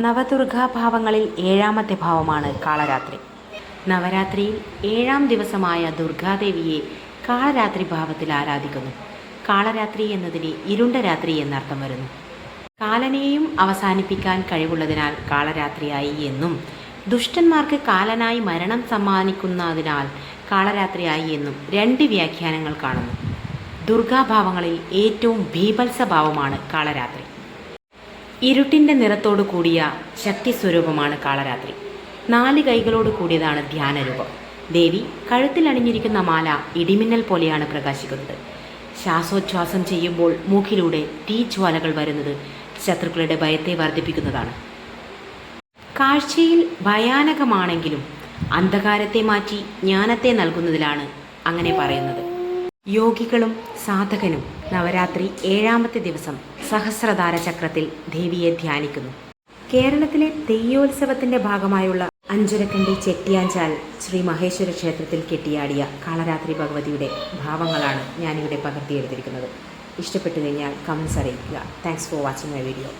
നവദുർഗാഭാവങ്ങളിൽ ഏഴാമത്തെ ഭാവമാണ് കാളരാത്രി. നവരാത്രിയിൽ ഏഴാം ദിവസമായ ദുർഗാദേവിയെ കാളരാത്രി ഭാവത്തിൽ ആരാധിക്കുന്നു. കാളരാത്രി എന്നതിന് ഇരുണ്ട രാത്രി എന്നർത്ഥം വരുന്നു. കാലനെയും അവസാനിപ്പിക്കാൻ കഴിവുള്ളതിനാൽ കാളരാത്രിയായി എന്നും ദുഷ്ടന്മാർക്ക് കാലനായി മരണം സമ്മാനിക്കുന്നതിനാൽ കാളരാത്രിയായി എന്നും രണ്ട് വ്യാഖ്യാനങ്ങൾ കാണുന്നു. ദുർഗാഭാവങ്ങളിൽ ഏറ്റവും ഭീപത്സഭാവമാണ് കാളരാത്രി. ഇരുട്ടിന്റെ നിറത്തോടു കൂടിയ ശക്തി സ്വരൂപമാണ് കാളരാത്രി. നാല് കൈകളോട് കൂടിയതാണ് ധ്യാനരൂപം. ദേവി കഴുത്തിൽ അണിഞ്ഞിരിക്കുന്ന മാല ഇടിമിന്നൽ പോലെയാണ് പ്രകാശിക്കുന്നത്. ശ്വാസോച്ഛ്വാസം ചെയ്യുമ്പോൾ മൂക്കിലൂടെ തീജ്വാലകൾ വരുന്നത് ശത്രുക്കളുടെ ഭയത്തെ വർദ്ധിപ്പിക്കുന്നതാണ്. കാഴ്ചയിൽ ഭയാനകമാണെങ്കിലും അന്ധകാരത്തെ മാറ്റി ജ്ഞാനത്തെ നൽകുന്നതിലാണ് അങ്ങനെ പറയുന്നത്. യോഗികളും സാധകനും നവരാത്രി ഏഴാമത്തെ ദിവസം സഹസ്രധാര ചക്രത്തിൽ ദേവിയെ ധ്യാനിക്കുന്നു. കേരളത്തിലെ തെയ്യോത്സവത്തിന്റെ ഭാഗമായുള്ള അഞ്ചരക്കണ്ടി ചെട്ടിയാഞ്ചാൽ ശ്രീ മഹേശ്വര ക്ഷേത്രത്തിൽ കെട്ടിയാടിയ കാളരാത്രി ഭഗവതിയുടെ ഭാവങ്ങളാണ് ഞാനിവിടെ പകർത്തിയെടുത്തിരിക്കുന്നത്. ഇഷ്ടപ്പെട്ടു കഴിഞ്ഞാൽ കമൻസ് അറിയിക്കുക. Thanks for watching my video